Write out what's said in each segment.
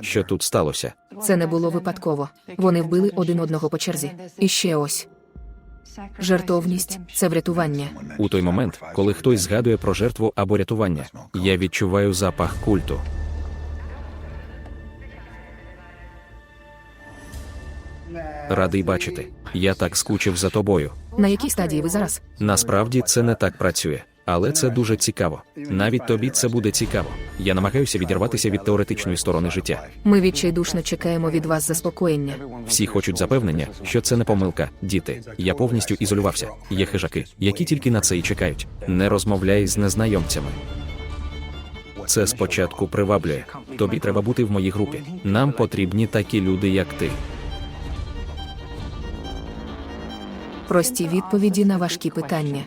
що тут сталося. Це не було випадково. Вони вбили один одного по черзі. І ще ось жертовність це врятування. У той момент, коли хтось згадує про жертву або рятування, я відчуваю запах культу. Радий бачити. Я так скучив за тобою. На якій стадії ви зараз? Насправді це не так працює, але це дуже цікаво. Навіть тобі це буде цікаво. Я намагаюся відірватися від теоретичної сторони життя. Ми відчайдушно чекаємо від вас заспокоєння. Всі хочуть запевнення, що це не помилка, діти. Я повністю ізолювався. Є хижаки, які тільки на це і чекають. Не розмовляй з незнайомцями. Це спочатку приваблює. Тобі треба бути в моїй групі. Нам потрібні такі люди, як ти. Прості відповіді на важкі питання.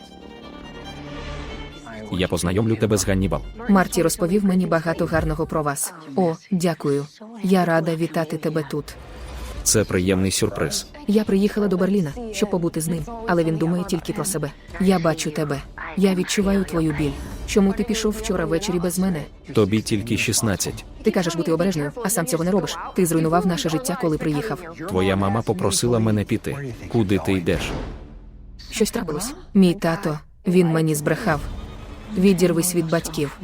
Я познайомлю тебе з Ганнібал. Марті розповів мені багато гарного про вас. О, дякую. Я рада вітати тебе тут. Це приємний сюрприз. Я приїхала до Берліна, щоб побути з ним, але він думає тільки про себе. Я бачу тебе. Я відчуваю твою біль. Чому ти пішов вчора ввечері без мене? Тобі тільки 16. Ти кажеш бути обережною, а сам цього не робиш. Ти зруйнував наше життя, коли приїхав. Твоя мама попросила мене піти. Куди ти йдеш? Щось трапилось. Мій тато, він мені збрехав. Відірвись від батьків.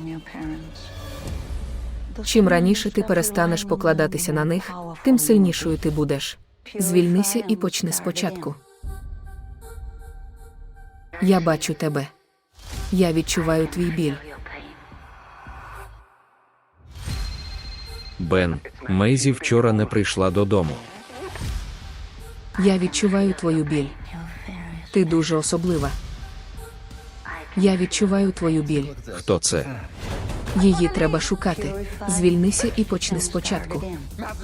Чим раніше ти перестанеш покладатися на них, тим сильнішою ти будеш. Звільнися і почни спочатку. Я бачу тебе. Я відчуваю твій біль. Бен, Мейзі вчора не прийшла додому. Я відчуваю твою біль. Ти дуже особлива. Я відчуваю твою біль. Хто це? Її треба шукати. Звільнися і почни спочатку.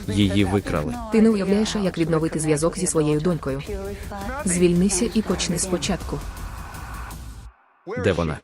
Її викрали. Ти не уявляєш, як відновити зв'язок зі своєю донькою. Звільнися і почни спочатку. Де вона?